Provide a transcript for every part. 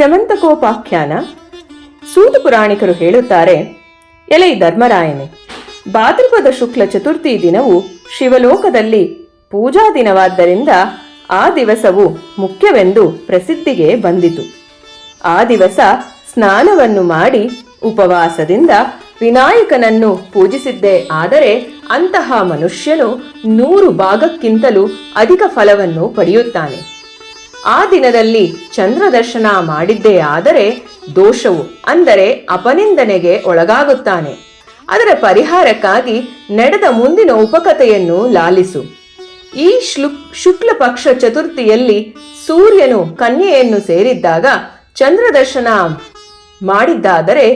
ಸೆಮಂತಕೋಪಾಖ್ಯಾನ ಸೂತ ಪುರಾಣಿಕರು ಹೇಳುತ್ತಾರೆ, ಎಲೈ ಧರ್ಮರಾಯನೆ, ಭಾದ್ರಪದ ಶುಕ್ಲ ಚತುರ್ಥಿ ದಿನವು ಶಿವಲೋಕದಲ್ಲಿ ಪೂಜಾ ದಿನವಾದ್ದರಿಂದ ಆ ದಿವಸವು ಮುಖ್ಯವೆಂದು ಪ್ರಸಿದ್ಧಿಗೆ ಬಂದಿತು. ಆ ದಿವಸ ಸ್ನಾನವನ್ನು ಮಾಡಿ ಉಪವಾಸದಿಂದ ವಿನಾಯಕನನ್ನು ಪೂಜಿಸಿದ್ದೇ. ಆದರೆ ಅಂತಹ ಮನುಷ್ಯನು ನೂರು ಭಾಗಕ್ಕಿಂತಲೂ ಅಧಿಕ ಫಲವನ್ನು ಪಡೆಯುತ್ತಾನೆ. ಆ ದಿನದಲ್ಲಿ ಚಂದ್ರ ದರ್ಶನ ಮಾಡಿದ್ದೇ ಆದರೆ ದೋಷವು, ಅಂದರೆ ಅಪನಿಂದನೆಗೆ ಒಳಗಾಗುತ್ತಾನೆ. ಅದರ ಪರಿಹಾರಕ್ಕಾಗಿ ನಡೆದ ಮುಂದಿನ ಉಪಕಥೆಯನ್ನು ಲಾಲಿಸು. ಈ ಶ್ಲು ಶುಕ್ಲ ಪಕ್ಷ ಚತುರ್ಥಿಯಲ್ಲಿ ಸೂರ್ಯನು ಕನ್ಯೆಯನ್ನು ಸೇರಿದ್ದಾಗ ಚಂದ್ರದರ್ಶನ ಮಾಡಿದ್ದಾದರೆ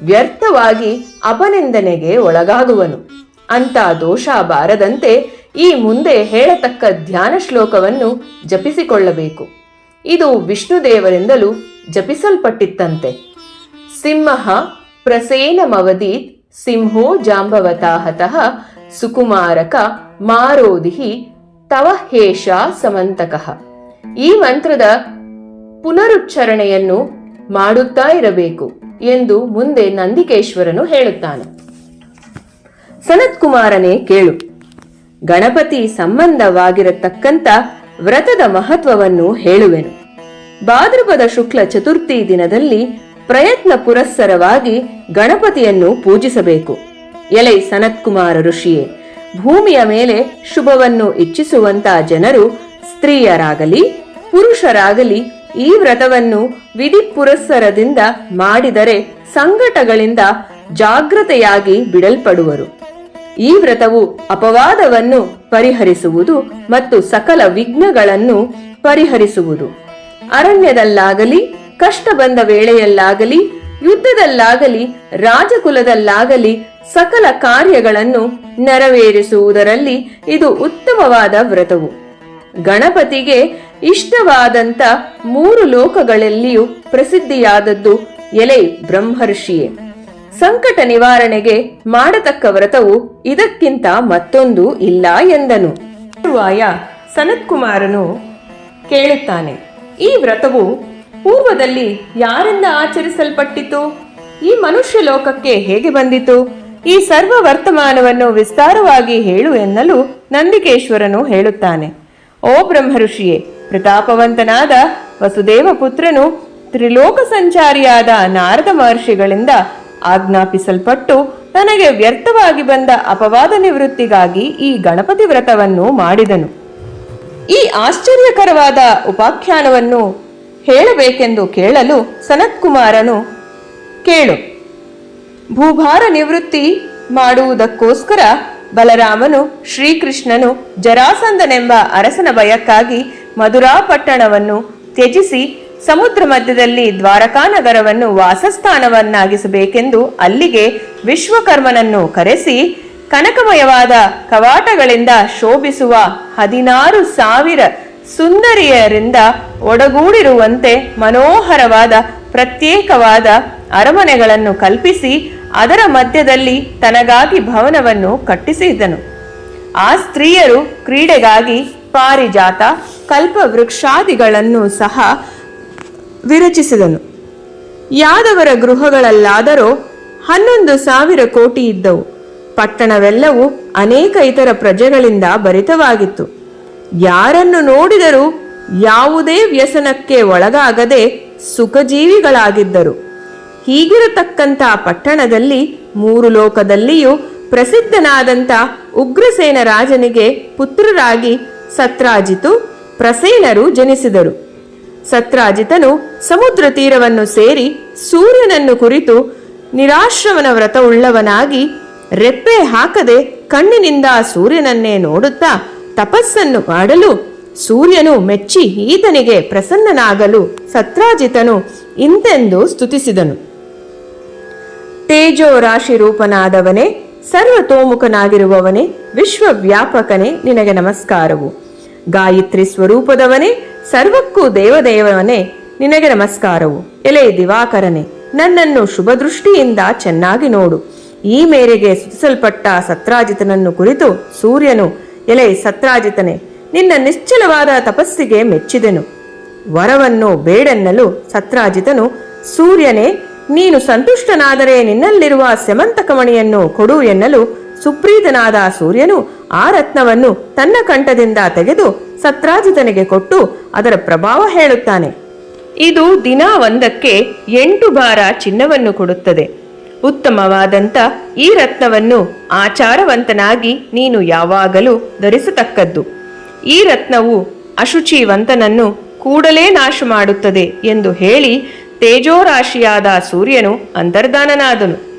ವ್ಯರ್ಥವಾಗಿ ಅಪನಿಂದನೆಗೆ ಒಳಗಾಗುವನು. ಅಂತ ದೋಷ ಬಾರದಂತೆ ಈ ಮುಂದೆ ಹೇಳತಕ್ಕ ಧ್ಯಾನ ಶ್ಲೋಕವನ್ನು ಜಪಿಸಿಕೊಳ್ಳಬೇಕು. ಇದು ವಿಷ್ಣುದೇವರಿಂದಲೂ ಜಪಿಸಲ್ಪಟ್ಟಿತ್ತಂತೆ. ಸಿಂಹ ಪ್ರಸೇನಮವದೀತ್ ಸಿಂಹೋ ಜಾಂಬವತಾಹತಃ ಸುಕುಮಾರಕ ಮಾರೋದಿಹಿ ತವ ಹೇಷ ಸಮಂತಕಃ. ಈ ಮಂತ್ರದ ಪುನರುಚ್ಚರಣೆಯನ್ನು ಮಾಡುತ್ತಾ ಇರಬೇಕು ಎಂದು ಮುಂದೆ ನಂದಿಕೇಶ್ವರನು ಹೇಳುತ್ತಾನೆ. ಸನತ್ ಕುಮಾರನೇ ಕೇಳು. ಗಣಪತಿ ಸಂಬಂಧವಾಗಿರತಕ್ಕಂಥ ವ್ರತದ ಮಹತ್ವವನ್ನು ಹೇಳುವೆನು. ಭಾದ್ರಪದ ಶುಕ್ಲ ಚತುರ್ಥಿ ದಿನದಲ್ಲಿ ಪ್ರಯತ್ನ ಪುರಸ್ಸರವಾಗಿ ಗಣಪತಿಯನ್ನು ಪೂಜಿಸಬೇಕು. ಎಲೈ ಸನತ್ಕುಮಾರ ಋಷಿಯೇ, ಭೂಮಿಯ ಮೇಲೆ ಶುಭವನ್ನು ಇಚ್ಛಿಸುವಂತ ಜನರು ಸ್ತ್ರೀಯರಾಗಲಿ, ಪುರುಷರಾಗಲಿ ಈ ವ್ರತವನ್ನು ವಿಧಿ ಪುರಸ್ಸರದಿಂದ ಮಾಡಿದರೆ ಸಂಕಟಗಳಿಂದ ಜಾಗ್ರತೆಯಾಗಿ ಬಿಡಲ್ಪಡುವರು. ಈ ವ್ರತವು ಅಪವಾದವನ್ನು ಪರಿಹರಿಸುವುದು ಮತ್ತು ಸಕಲ ವಿಘ್ನಗಳನ್ನು ಪರಿಹರಿಸುವುದು. ಅರಣ್ಯದಲ್ಲಾಗಲಿ, ಕಷ್ಟ ಬಂದ ವೇಳೆಯಲ್ಲಾಗಲಿ, ಯುದ್ಧದಲ್ಲಾಗಲಿ, ರಾಜಕುಲದಲ್ಲಾಗಲಿ ಸಕಲ ಕಾರ್ಯಗಳನ್ನು ನೆರವೇರಿಸುವುದರಲ್ಲಿ ಇದು ಉತ್ತಮವಾದ ವ್ರತವು. ಗಣಪತಿಗೆ ಇಷ್ಟವಾದಂತ ಮೂರು ಲೋಕಗಳಲ್ಲಿಯೂ ಪ್ರಸಿದ್ಧಿಯಾದದ್ದು ಎಲೆ ಬ್ರಹ್ಮರ್ಷಿಯೇ. ಸಂಕಟ ನಿವಾರಣೆಗೆ ಮಾಡತಕ್ಕ ವ್ರತವು ಇದಕ್ಕಿಂತ ಮತ್ತೊಂದು ಇಲ್ಲ ಎಂದನು. ತರುವಾಯ ಸನತ್ಕುಮಾರನು ಕೇಳುತ್ತಾನೆ, ಈ ವ್ರತವು ಪೂರ್ವದಲ್ಲಿ ಯಾರಿಂದ ಆಚರಿಸಲ್ಪಟ್ಟಿತು? ಈ ಮನುಷ್ಯ ಲೋಕಕ್ಕೆ ಹೇಗೆ ಬಂದಿತು? ಈ ಸರ್ವ ವರ್ತಮಾನವನ್ನು ವಿಸ್ತಾರವಾಗಿ ಹೇಳು ಎನ್ನಲು ನಂದಿಕೇಶ್ವರನು ಹೇಳುತ್ತಾನೆ, ಓ ಬ್ರಹ್ಮಋಷಿಯೇ, ಪ್ರತಾಪವಂತನಾದ ವಸುದೇವ ಪುತ್ರನು ತ್ರಿಲೋಕ ಸಂಚಾರಿಯಾದ ನಾರದ ಮಹರ್ಷಿಗಳಿಂದ ಆಜ್ಞಾಪಿಸಲ್ಪಟ್ಟು ನನಗೆ ವ್ಯರ್ಥವಾಗಿ ಬಂದ ಅಪವಾದ ನಿವೃತ್ತಿಗಾಗಿ ಈ ಗಣಪತಿ ವ್ರತವನ್ನು ಮಾಡಿದನು. ಈ ಆಶ್ಚರ್ಯಕರವಾದ ಉಪಾಖ್ಯಾನವನ್ನು ಹೇಳಬೇಕೆಂದು ಕೇಳಲು ಸನತ್ಕುಮಾರನು ಕೇಳು. ಭೂಭಾರ ನಿವೃತ್ತಿ ಮಾಡುವುದಕ್ಕೋಸ್ಕರ ಬಲರಾಮನು ಶ್ರೀಕೃಷ್ಣನು ಜರಾಸಂದನೆಂಬ ಅರಸನ ಭಯಕ್ಕಾಗಿ ಮಧುರಾಪಟ್ಟಣವನ್ನು ತ್ಯಜಿಸಿ ಸಮುದ್ರ ಮಧ್ಯದಲ್ಲಿ ದ್ವಾರಕಾ ನಗರವನ್ನು ವಾಸಸ್ಥಾನವನ್ನಾಗಿಸಬೇಕೆಂದು ಅಲ್ಲಿಗೆ ವಿಶ್ವಕರ್ಮನನ್ನು ಕರೆಸಿ ಕನಕಮಯವಾದ ಕವಾಟಗಳಿಂದ ಶೋಭಿಸುವ ಹದಿನಾರು ಸಾವಿರ ಸುಂದರಿಯರಿಂದ ಒಡಗೂಡಿರುವಂತೆ ಮನೋಹರವಾದ ಪ್ರತ್ಯೇಕವಾದ ಅರಮನೆಗಳನ್ನು ಕಲ್ಪಿಸಿ ಅದರ ಮಧ್ಯದಲ್ಲಿ ತನಗಾಗಿ ಭವನವನ್ನು ಕಟ್ಟಿಸಿದನು. ಆ ಸ್ತ್ರೀಯರು ಕ್ರೀಡೆಗಾಗಿ ಪಾರಿಜಾತ, ಕಲ್ಪವೃಕ್ಷಾದಿಗಳನ್ನು ಸಹ ವಿರಚಿಸಿದನು. ಯಾದವರ ಗೃಹಗಳಲ್ಲಾದರೂ ಹನ್ನೊಂದು ಸಾವಿರ ಕೋಟಿ ಇದ್ದವು. ಪಟ್ಟಣವೆಲ್ಲವೂ ಅನೇಕ ಇತರ ಪ್ರಜೆಗಳಿಂದ ಭರಿತವಾಗಿತ್ತು. ಯಾರನ್ನು ನೋಡಿದರೂ ಯಾವುದೇ ವ್ಯಸನಕ್ಕೆ ಒಳಗಾಗದೆ ಸುಖಜೀವಿಗಳಾಗಿದ್ದರು. ಹೀಗಿರತಕ್ಕಂಥ ಪಟ್ಟಣದಲ್ಲಿ ಮೂರು ಲೋಕದಲ್ಲಿಯೂ ಪ್ರಸಿದ್ಧನಾದಂಥ ಉಗ್ರಸೇನ ರಾಜನಿಗೆ ಪುತ್ರರಾಗಿ ಸತ್ರಾಜಿತು ಪ್ರಸೇನರು ಜನಿಸಿದರು. ಸತ್ರಾಜಿತನು ಸಮುದ್ರ ತೀರವನ್ನು ಸೇರಿ ಸೂರ್ಯನನ್ನು ಕುರಿತು ನಿರಾಶ್ರಮನ ವ್ರತವುಳ್ಳವನಾಗಿ ರೆಪ್ಪೆ ಹಾಕದೆ ಕಣ್ಣಿನಿಂದ ಸೂರ್ಯನನ್ನೇ ನೋಡುತ್ತಾ ತಪಸ್ಸನ್ನು ಮಾಡಲು ಸೂರ್ಯನು ಮೆಚ್ಚಿ ಈತನಿಗೆ ಪ್ರಸನ್ನನಾಗಲು ಸತ್ರಾಜಿತನು ಇಂತೆಂದು ಸ್ತುತಿಸಿದನು. ತೇಜೋ ರಾಶಿ ರೂಪನಾದವನೇ ಸರ್ವತೋಮುಖನಾಗಿರುವವನೇ, ವಿಶ್ವವ್ಯಾಪಕನೇ, ನಿನಗೆ ನಮಸ್ಕಾರವು. ಗಾಯತ್ರಿ ಸ್ವರೂಪದವನೇ, ಸರ್ವಕ್ಕೂ ದೇವದೇವನೇ ನಿನಗೆ ನಮಸ್ಕಾರವು. ಎಲೆ ದಿವಾಕರನೆ, ನನ್ನನ್ನು ಶುಭ ದೃಷ್ಟಿಯಿಂದ ಚೆನ್ನಾಗಿ ನೋಡು. ಈ ಮೇರೆಗೆ ಸ್ತುತಿಸಲ್ಪಟ್ಟ ಸತ್ರಾಜಿತನನ್ನು ಕುರಿತು ಸೂರ್ಯನು, ಎಲೆ ಸತ್ರಾಜಿತನೆ, ನಿನ್ನ ನಿಶ್ಚಲವಾದ ತಪಸ್ಸಿಗೆ ಮೆಚ್ಚಿದೆನು. ವರವನ್ನು ಬೇಡೆನ್ನಲು ಸತ್ರಾಜಿತನು, ಸೂರ್ಯನೇ, ನೀನು ಸಂತುಷ್ಟನಾದರೆ ನಿನ್ನಲ್ಲಿರುವ ಸ್ಯಮಂತಕಮಣಿಯನ್ನು ಕೊಡು ಎನ್ನಲು ಸುಪ್ರೀತನಾದ ಸೂರ್ಯನು ಆ ರತ್ನವನ್ನು ತನ್ನ ಕಂಠದಿಂದ ತೆಗೆದು ಸತ್ರಾಜಿತನಿಗೆ ಕೊಟ್ಟು ಅದರ ಪ್ರಭಾವ ಹೇಳುತ್ತಾನೆ. ಇದು ದಿನ ಒಂದಕ್ಕೆ ಎಂಟು ಬಾರ ಚಿನ್ನವನ್ನು ಕೊಡುತ್ತದೆ. ಉತ್ತಮವಾದಂಥ ಈ ರತ್ನವನ್ನು ಆಚಾರವಂತನಾಗಿ ನೀನು ಯಾವಾಗಲೂ ಧರಿಸತಕ್ಕದ್ದು. ಈ ರತ್ನವು ಅಶುಚಿವಂತನನ್ನು ಕೂಡಲೇ ನಾಶ ಮಾಡುತ್ತದೆ ಎಂದು ಹೇಳಿ ತೇಜೋರಾಶಿಯಾದ ಸೂರ್ಯನು ಅಂತರ್ಧಾನನಾದನು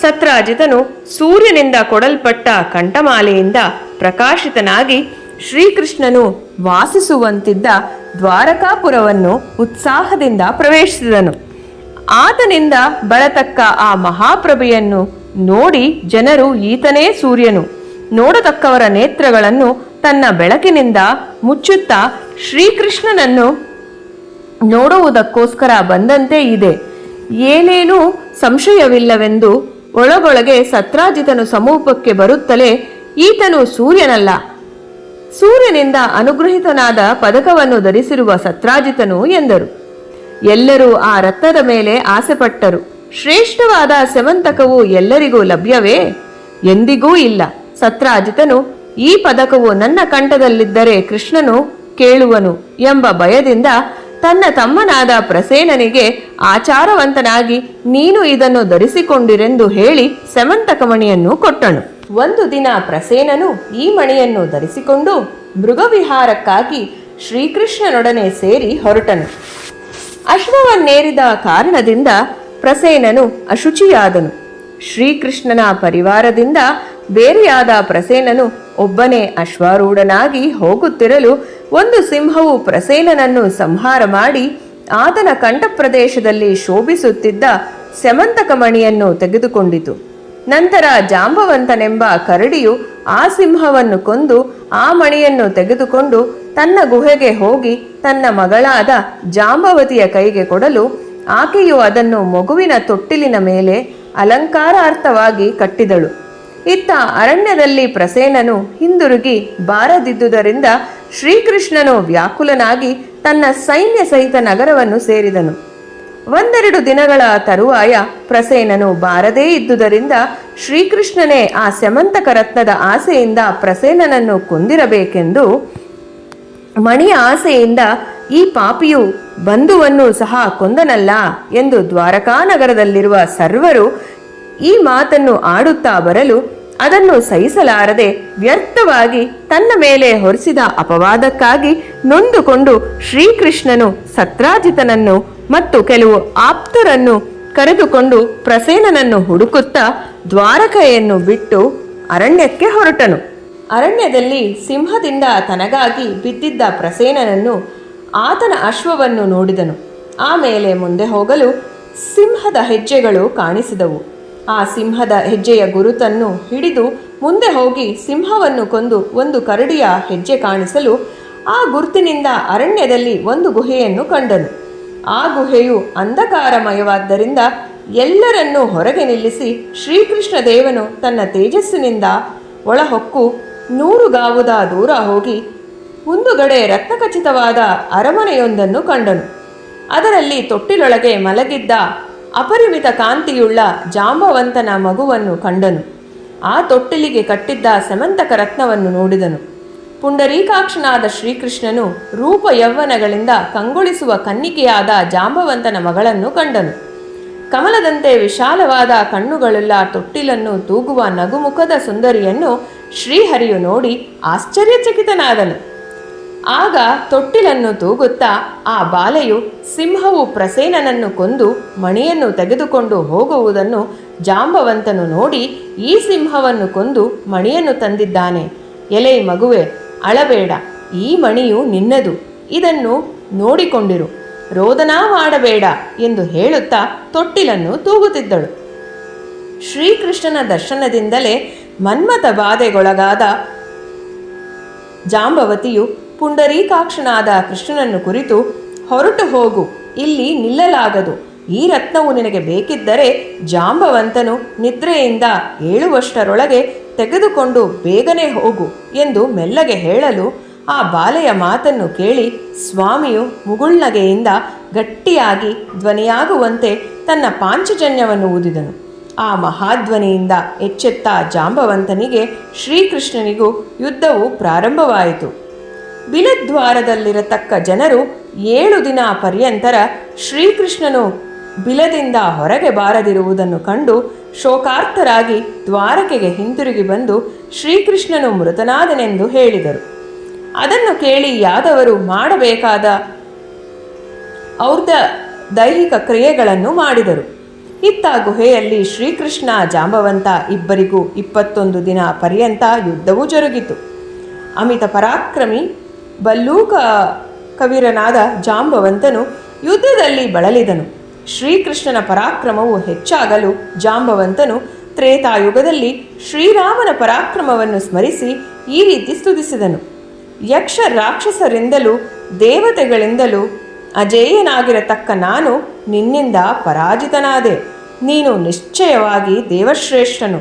ಸತ್ರಾಜಿತನು ಸೂರ್ಯನಿಂದ ಕೊಡಲ್ಪಟ್ಟ ಕಂಠಮಾಲೆಯಿಂದ ಪ್ರಕಾಶಿತನಾಗಿ ಶ್ರೀಕೃಷ್ಣನು ವಾಸಿಸುವಂತಿದ್ದ ದ್ವಾರಕಾಪುರವನ್ನು ಉತ್ಸಾಹದಿಂದ ಪ್ರವೇಶಿಸಿದನು. ಆತನಿಂದ ಬರತಕ್ಕ ಆ ಮಹಾಪ್ರಭೆಯನ್ನು ನೋಡಿ ಜನರು ಈತನೇ ಸೂರ್ಯನು. ನೋಡತಕ್ಕವರ ನೇತ್ರಗಳನ್ನು ತನ್ನ ಬೆಳಕಿನಿಂದ ಮುಚ್ಚುತ್ತಾ ಶ್ರೀಕೃಷ್ಣನನ್ನು ನೋಡುವುದಕ್ಕೋಸ್ಕರ ಬಂದಂತೆ ಇದೆ. ಏನೇನೂ ಸಂಶಯವಿಲ್ಲವೆಂದು ಒಳಗೊಳಗೆ ಸತ್ರಾಜಿತನು ಸಮೂಪಕ್ಕೆ ಬರುತ್ತಲೇ ಈತನು ಸೂರ್ಯನಲ್ಲ. ಸೂರ್ಯನಿಂದ ಅನುಗ್ರಹಿತನಾದ ಪದಕವನ್ನು ಧರಿಸಿರುವ ಸತ್ರಾಜಿತನು ಎಂದರು. ಎಲ್ಲರೂ ಆ ರತ್ನದ ಮೇಲೆ ಆಸೆಪಟ್ಟರು. ಶ್ರೇಷ್ಠವಾದ ಸೆವಂತಕವು ಎಲ್ಲರಿಗೂ ಲಭ್ಯವೇ? ಎಂದಿಗೂ ಇಲ್ಲ. ಸತ್ರಾಜಿತನು, ಈ ಪದಕವು ನನ್ನ ಕಂಠದಲ್ಲಿದ್ದರೆ ಕೃಷ್ಣನು ಕೇಳುವನು ಎಂಬ ಭಯದಿಂದ ತನ್ನ ತಮ್ಮನಾದ ಪ್ರಸೇನನಿಗೆ ಆಚಾರವಂತನಾಗಿ ನೀನು ಇದನ್ನು ಧರಿಸಿಕೊಂಡಿರೆಂದು ಹೇಳಿ ಸೆಮಂತಕಮಣಿಯನ್ನು ಕೊಟ್ಟನು. ಒಂದು ದಿನ ಪ್ರಸೇನನು ಈ ಮಣಿಯನ್ನು ಧರಿಸಿಕೊಂಡು ಮೃಗವಿಹಾರಕ್ಕಾಗಿ ಶ್ರೀಕೃಷ್ಣನೊಡನೆ ಸೇರಿ ಹೊರಟನು. ಅಶ್ವವನ್ನೇರಿದ ಕಾರಣದಿಂದ ಪ್ರಸೇನನು ಅಶುಚಿಯಾದನು. ಶ್ರೀಕೃಷ್ಣನ ಪರಿವಾರದಿಂದ ಬೇರೆಯಾದ ಪ್ರಸೇನನು ಒಬ್ಬನೇ ಅಶ್ವಾರೂಢನಾಗಿ ಹೋಗುತ್ತಿರಲು ಒಂದು ಸಿಂಹವು ಪ್ರಸೇನನನ್ನು ಸಂಹಾರ ಮಾಡಿ ಆತನ ಕಂಠಪ್ರದೇಶದಲ್ಲಿ ಶೋಭಿಸುತ್ತಿದ್ದ ಸೆಮಂತಕಮಣಿಯನ್ನು ತೆಗೆದುಕೊಂಡಿತು. ನಂತರ ಜಾಂಬವಂತನೆಂಬ ಕರಡಿಯು ಆ ಸಿಂಹವನ್ನು ಕೊಂದು ಆ ಮಣಿಯನ್ನು ತೆಗೆದುಕೊಂಡು ತನ್ನ ಗುಹೆಗೆ ಹೋಗಿ ತನ್ನ ಮಗಳಾದ ಜಾಂಬವತಿಯ ಕೈಗೆ ಕೊಡಲು ಆಕೆಯು ಅದನ್ನು ಮಗುವಿನ ತೊಟ್ಟಿಲಿನ ಮೇಲೆ ಅಲಂಕಾರಾರ್ಥವಾಗಿ ಕಟ್ಟಿದಳು. ಇತ್ತ ಅರಣ್ಯದಲ್ಲಿ ಪ್ರಸೇನನು ಹಿಂದಿರುಗಿ ಬಾರದಿದ್ದುದರಿಂದ ಶ್ರೀಕೃಷ್ಣನು ವ್ಯಾಕುಲನಾಗಿ ತನ್ನ ಸೈನ್ಯ ಸಹಿತ ನಗರವನ್ನು ಸೇರಿದನು. ಒಂದೆರಡು ದಿನಗಳ ತರುವಾಯ ಪ್ರಸೇನನು ಬಾರದೇ ಇದ್ದುದರಿಂದ ಶ್ರೀಕೃಷ್ಣನೇ ಆ ಸ್ಯಮಂತಕ ರತ್ನದ ಆಸೆಯಿಂದ ಪ್ರಸೇನನನ್ನು ಕೊಂದಿರಬೇಕೆಂದು ಮಣಿಯ ಆಸೆಯಿಂದ ಈ ಪಾಪಿಯು ಬಂಧುವನ್ನು ಸಹ ಕೊಂದನಲ್ಲ ಎಂದು ದ್ವಾರಕಾನಗರದಲ್ಲಿರುವ ಸರ್ವರು ಈ ಮಾತನ್ನು ಆಡುತ್ತಾ ಬರಲು ಅದನ್ನು ಸಹಿಸಲಾರದೆ ವ್ಯರ್ಥವಾಗಿ ತನ್ನ ಮೇಲೆ ಹೊರಿಸಿದ ಅಪವಾದಕ್ಕಾಗಿ ನೊಂದುಕೊಂಡು ಶ್ರೀಕೃಷ್ಣನು ಸತ್ರಾಜಿತನನ್ನು ಮತ್ತು ಕೆಲವು ಆಪ್ತರನ್ನು ಕರೆದುಕೊಂಡು ಪ್ರಸೇನನನ್ನು ಹುಡುಕುತ್ತಾ ದ್ವಾರಕೆಯನ್ನು ಬಿಟ್ಟು ಅರಣ್ಯಕ್ಕೆ ಹೊರಟನು. ಅರಣ್ಯದಲ್ಲಿ ಸಿಂಹದಿಂದ ತನಗಾಗಿ ಬಿದ್ದಿದ್ದ ಪ್ರಸೇನನನ್ನು ಆತನ ಅಶ್ವವನ್ನು ನೋಡಿದನು. ಆಮೇಲೆ ಮುಂದೆ ಹೋಗಲು ಸಿಂಹದ ಹೆಜ್ಜೆಗಳು ಕಾಣಿಸಿದವು. ಆ ಸಿಂಹದ ಹೆಜ್ಜೆಯ ಗುರುತನ್ನು ಹಿಡಿದು ಮುಂದೆ ಹೋಗಿ ಸಿಂಹವನ್ನು ಕೊಂದು ಒಂದು ಕರಡಿಯ ಹೆಜ್ಜೆ ಕಾಣಿಸಲು ಆ ಗುರುತಿನಿಂದ ಅರಣ್ಯದಲ್ಲಿ ಒಂದು ಗುಹೆಯನ್ನು ಕಂಡನು. ಆ ಗುಹೆಯು ಅಂಧಕಾರಮಯವಾದ್ದರಿಂದ ಎಲ್ಲರನ್ನೂ ಹೊರಗೆ ನಿಲ್ಲಿಸಿ ಶ್ರೀಕೃಷ್ಣ ದೇವನು ತನ್ನ ತೇಜಸ್ಸಿನಿಂದ ಒಳಹೊಕ್ಕು ನೂರು ಗಾವುದ ದೂರ ಹೋಗಿ ಮುಂದುಗಡೆ ರಕ್ತಖಚಿತವಾದ ಅರಮನೆಯೊಂದನ್ನು ಕಂಡನು. ಅದರಲ್ಲಿ ತೊಟ್ಟಿಲೊಳಗೆ ಮಲಗಿದ್ದ ಅಪರಿಮಿತ ಕಾಂತಿಯುಳ್ಳ ಜಾಂಬವಂತನ ಮಗುವನ್ನು ಕಂಡನು. ಆ ತೊಟ್ಟಿಲಿಗೆ ಕಟ್ಟಿದ್ದ ಸಮಂತಕ ರತ್ನವನ್ನು ನೋಡಿದನು. ಪುಂಡರೀಕಾಕ್ಷನಾದ ಶ್ರೀಕೃಷ್ಣನು ರೂಪ ಯೌವನಗಳಿಂದ ಕಂಗೊಳಿಸುವ ಕನ್ನಿಕೆಯಾದ ಜಾಂಬವಂತನ ಮಗಳನ್ನು ಕಂಡನು. ಕಮಲದಂತೆ ವಿಶಾಲವಾದ ಕಣ್ಣುಗಳುಳ್ಳ ತೊಟ್ಟಿಲನ್ನು ತೂಗುವ ನಗುಮುಖದ ಸುಂದರಿಯನ್ನು ಶ್ರೀಹರಿಯು ನೋಡಿ ಆಶ್ಚರ್ಯಚಕಿತನಾದನು. ಆಗ ತೊಟ್ಟಿಲನ್ನು ತೂಗುತ್ತಾ ಆ ಬಾಲೆಯು ಸಿಂಹವು ಪ್ರಸೇನನನ್ನು ಕೊಂದು ಮಣಿಯನ್ನು ತೆಗೆದುಕೊಂಡು ಹೋಗುವುದನ್ನು ಜಾಂಬವಂತನು ನೋಡಿ ಈ ಸಿಂಹವನ್ನು ಕೊಂದು ಮಣಿಯನ್ನು ತಂದಿದ್ದಾನೆ. ಎಲೆ ಮಗುವೆ, ಅಳಬೇಡ, ಈ ಮಣಿಯು ನಿನ್ನದು, ಇದನ್ನು ನೋಡಿಕೊಂಡಿರು. ರೋದನ ಮಾಡಬೇಡ ಎಂದು ಹೇಳುತ್ತಾ ತೊಟ್ಟಿಲನ್ನು ತೂಗುತ್ತಿದ್ದಳು. ಶ್ರೀಕೃಷ್ಣನ ದರ್ಶನದಿಂದಲೇ ಮನ್ಮಥ ಬಾಧೆಗೊಳಗಾದ ಜಾಂಬವತಿಯು ಪುಂಡರೀಕಾಕ್ಷನಾದ ಕೃಷ್ಣನನ್ನು ಕುರಿತು, ಹೊರಟು ಹೋಗು, ಇಲ್ಲಿ ನಿಲ್ಲಲಾಗದು. ಈ ರತ್ನವು ನಿನಗೆ ಬೇಕಿದ್ದರೆ ಜಾಂಬವಂತನು ನಿದ್ರೆಯಿಂದ ಏಳುವಷ್ಟರೊಳಗೆ ತೆಗೆದುಕೊಂಡು ಬೇಗನೆ ಹೋಗು ಎಂದು ಮೆಲ್ಲಗೆ ಹೇಳಲು ಆ ಬಾಲೆಯ ಮಾತನ್ನು ಕೇಳಿ ಸ್ವಾಮಿಯು ಮುಗುಳ್ನಗೆಯಿಂದ ಗಟ್ಟಿಯಾಗಿ ಧ್ವನಿಯಾಗುವಂತೆ ತನ್ನ ಪಾಂಚಜನ್ಯವನ್ನು ಊದಿದನು. ಆ ಮಹಾಧ್ವನಿಯಿಂದ ಎಚ್ಚೆತ್ತ ಜಾಂಬವಂತನಿಗೆ ಶ್ರೀಕೃಷ್ಣನಿಗೂ ಯುದ್ಧವು ಪ್ರಾರಂಭವಾಯಿತು. ಬಿಲದ್ವಾರದಲ್ಲಿರತಕ್ಕ ಜನರು ಏಳು ದಿನ ಪರ್ಯಂತರ ಶ್ರೀಕೃಷ್ಣನು ಬಿಲದಿಂದ ಹೊರಗೆ ಬಾರದಿರುವುದನ್ನು ಕಂಡು ಶೋಕಾರ್ಥರಾಗಿ ದ್ವಾರಕೆಗೆ ಹಿಂತಿರುಗಿ ಬಂದು ಶ್ರೀಕೃಷ್ಣನು ಮೃತನಾದನೆಂದು ಹೇಳಿದರು. ಅದನ್ನು ಕೇಳಿ ಯಾದವರು ಮಾಡಬೇಕಾದ ಔರ್ಧ ದೈಹಿಕ ಕ್ರಿಯೆಗಳನ್ನು ಮಾಡಿದರು. ಇತ್ತ ಗುಹೆಯಲ್ಲಿ ಶ್ರೀಕೃಷ್ಣ, ಜಾಂಬವಂತ ಇಬ್ಬರಿಗೂ ಇಪ್ಪತ್ತೊಂದು ದಿನ ಪರ್ಯಂತ ಯುದ್ಧವೂ ಜರುಗಿತು. ಅಮಿತ ಪರಾಕ್ರಮಿ ಬಲ್ಲೂಕ ಕವಿರನಾದ ಜಾಂಬವಂತನು ಯುದ್ಧದಲ್ಲಿ ಬಳಲಿದನು. ಶ್ರೀಕೃಷ್ಣನ ಪರಾಕ್ರಮವು ಹೆಚ್ಚಾಗಲು ಜಾಂಬವಂತನು ತ್ರೇತಾಯುಗದಲ್ಲಿ ಶ್ರೀರಾಮನ ಪರಾಕ್ರಮವನ್ನು ಸ್ಮರಿಸಿ ಈ ರೀತಿ ಸ್ತುತಿಸಿದನು. ಯಕ್ಷ ರಾಕ್ಷಸರಿಂದಲೂ ದೇವತೆಗಳಿಂದಲೂ ಅಜೇಯನಾಗಿರತಕ್ಕ ನಾನು ನಿನ್ನಿಂದ ಪರಾಜಿತನಾದೆ. ನೀನು ನಿಶ್ಚಯವಾಗಿ ದೇವಶ್ರೇಷ್ಠನು.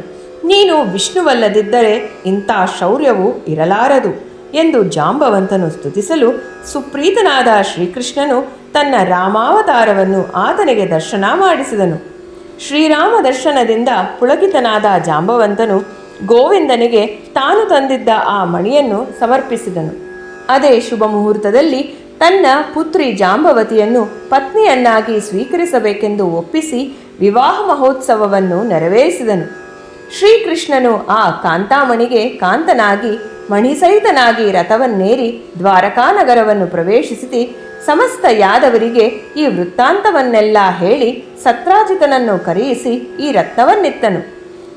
ನೀನು ವಿಷ್ಣುವಲ್ಲದಿದ್ದರೆ ಇಂಥ ಶೌರ್ಯವು ಇರಲಾರದು. ಎಂದು ಜಾಂಬವಂತನು ಸ್ತುತಿಸಲು ಸುಪ್ರೀತನಾದ ಶ್ರೀಕೃಷ್ಣನು ತನ್ನ ರಾಮಾವತಾರವನ್ನು ಆತನಿಗೆ ದರ್ಶನ ಮಾಡಿಸಿದನು. ಶ್ರೀರಾಮ ದರ್ಶನದಿಂದ ಪುಳಕಿತನಾದ ಜಾಂಬವಂತನು ಗೋವಿಂದನಿಗೆ ತಾನು ತಂದಿದ್ದ ಆ ಮಣಿಯನ್ನು ಸಮರ್ಪಿಸಿದನು. ಅದೇ ಶುಭ ಮುಹೂರ್ತದಲ್ಲಿ ತನ್ನ ಪುತ್ರಿ ಜಾಂಬವತಿಯನ್ನು ಪತ್ನಿಯನ್ನಾಗಿ ಸ್ವೀಕರಿಸಬೇಕೆಂದು ಒಪ್ಪಿಸಿ ವಿವಾಹ ಮಹೋತ್ಸವವನ್ನು ನೆರವೇರಿಸಿದನು. ಶ್ರೀಕೃಷ್ಣನು ಆ ಕಾಂತಾಮಣಿಗೆ ಕಾಂತನಾಗಿ, ಮಣಿಸಹಿತನಾಗಿ ರಥವನ್ನೇರಿ ದ್ವಾರಕಾನಗರವನ್ನು ಪ್ರವೇಶಿಸಿ ಸಮಸ್ತ ಯಾದವರಿಗೆ ಈ ವೃತ್ತಾಂತವನ್ನೆಲ್ಲ ಹೇಳಿ ಸತ್ರಾಜಿತನನ್ನು ಕರೆಯಿಸಿ ಈ ರತ್ನವನ್ನಿತ್ತನು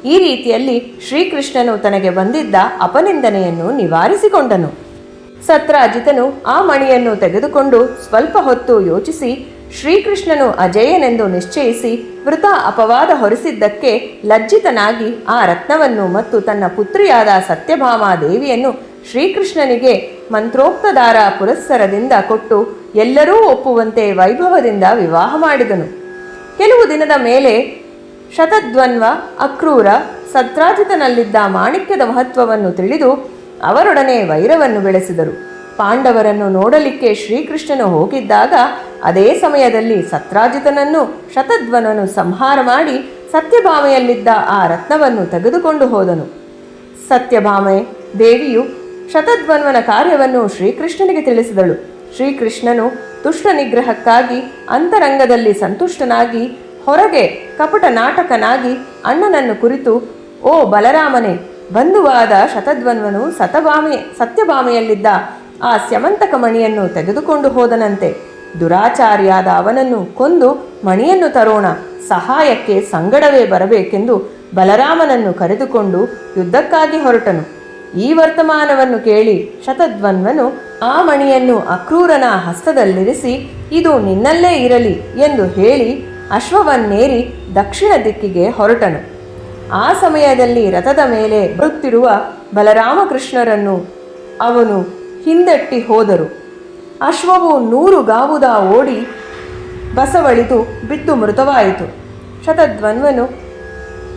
ಈ ರೀತಿಯಲ್ಲಿ ಶ್ರೀಕೃಷ್ಣನು ತನಗೆ ಬಂದಿದ್ದ ಅಪನಿಂದನೆಯನ್ನು ನಿವಾರಿಸಿಕೊಂಡನು. ಸತ್ರಾಜಿತನು ಆ ಮಣಿಯನ್ನು ತೆಗೆದುಕೊಂಡು ಸ್ವಲ್ಪ ಹೊತ್ತು ಯೋಚಿಸಿ ಶ್ರೀಕೃಷ್ಣನು ಅಜೇಯನೆಂದು ನಿಶ್ಚಯಿಸಿ ವೃತ ಅಪವಾದ ಹೊರಿಸಿದ್ದಕ್ಕೆ ಲಜ್ಜಿತನಾಗಿ ಆ ರತ್ನವನ್ನು ಮತ್ತು ತನ್ನ ಪುತ್ರಿಯಾದ ಸತ್ಯಭಾಮಾ ದೇವಿಯನ್ನು ಶ್ರೀಕೃಷ್ಣನಿಗೆ ಮಂತ್ರೋಕ್ತದಾರ ಪುರಸ್ಸರದಿಂದ ಕೊಟ್ಟು ಎಲ್ಲರೂ ಒಪ್ಪುವಂತೆ ವೈಭವದಿಂದ ವಿವಾಹ ಮಾಡಿದನು. ಕೆಲವು ದಿನದ ಮೇಲೆ ಶತದ್ವನ್ವ ಅಕ್ರೂರ ಸತ್ರಾಜಿತನಲ್ಲಿದ್ದ ಮಾಣಿಕ್ಯದ ಮಹತ್ವವನ್ನು ತಿಳಿದು ಅವರೊಡನೆ ವೈರವನ್ನು ಬೆಳೆಸಿದರು. ಪಾಂಡವರನ್ನು ನೋಡಲಿಕ್ಕೆ ಶ್ರೀಕೃಷ್ಣನು ಹೋಗಿದ್ದಾಗ ಅದೇ ಸಮಯದಲ್ಲಿ ಸತ್ರಾಜಿತನನ್ನು ಶತಧ್ವನನು ಸಂಹಾರ ಮಾಡಿ ಸತ್ಯಭಾಮೆಯಲ್ಲಿದ್ದ ಆ ರತ್ನವನ್ನು ತೆಗೆದುಕೊಂಡು ಹೋದನು. ಸತ್ಯಭಾಮೆ ದೇವಿಯು ಶತಧ್ವನ್ವನ ಕಾರ್ಯವನ್ನು ಶ್ರೀಕೃಷ್ಣನಿಗೆ ತಿಳಿಸಿದಳು. ಶ್ರೀಕೃಷ್ಣನು ದುಷ್ಟ ನಿಗ್ರಹಕ್ಕಾಗಿ ಅಂತರಂಗದಲ್ಲಿ ಸಂತುಷ್ಟನಾಗಿ ಹೊರಗೆ ಕಪಟ ನಾಟಕನಾಗಿ ಅಣ್ಣನನ್ನು ಕುರಿತು, ಓ ಬಲರಾಮನೇ, ಬಂಧುವಾದ ಶತಧ್ವನ್ವನು ಸತಭಾಮೆ, ಸತ್ಯಭಾಮೆಯಲ್ಲಿದ್ದ ಆ ಸ್ಯಮಂತಕ ಮಣಿಯನ್ನು ತೆಗೆದುಕೊಂಡು ಹೋದನಂತೆ. ದುರಾಚಾರಿಯಾದ ಅವನನ್ನು ಕೊಂದು ಮಣಿಯನ್ನು ತರೋಣ, ಸಹಾಯಕ್ಕೆ ಸಂಗಡವೇ ಬರಬೇಕೆಂದು ಬಲರಾಮನನ್ನು ಕರೆದುಕೊಂಡು ಯುದ್ಧಕ್ಕಾಗಿ ಹೊರಟನು. ಈ ವರ್ತಮಾನವನ್ನು ಕೇಳಿ ಶತಧ್ವನ್ವನು ಆ ಮಣಿಯನ್ನು ಅಕ್ರೂರನ ಹಸ್ತದಲ್ಲಿರಿಸಿ, ಇದು ನಿನ್ನಲ್ಲೇ ಇರಲಿ ಎಂದು ಹೇಳಿ ಅಶ್ವವನ್ನೇರಿ ದಕ್ಷಿಣ ದಿಕ್ಕಿಗೆ ಹೊರಟನು. ಆ ಸಮಯದಲ್ಲಿ ರಥದ ಮೇಲೆ ಬರುತ್ತಿರುವ ಬಲರಾಮಕೃಷ್ಣರನ್ನು ಅವನು ಹಿಂದಟ್ಟಿ ಹೋದರು. ಅಶ್ವವು ನೂರು ಗಾವುದ ಓಡಿ ಬಸವಳಿದು ಬಿದ್ದು ಮೃತವಾಯಿತು. ಶತಧ್ವನ್ವನು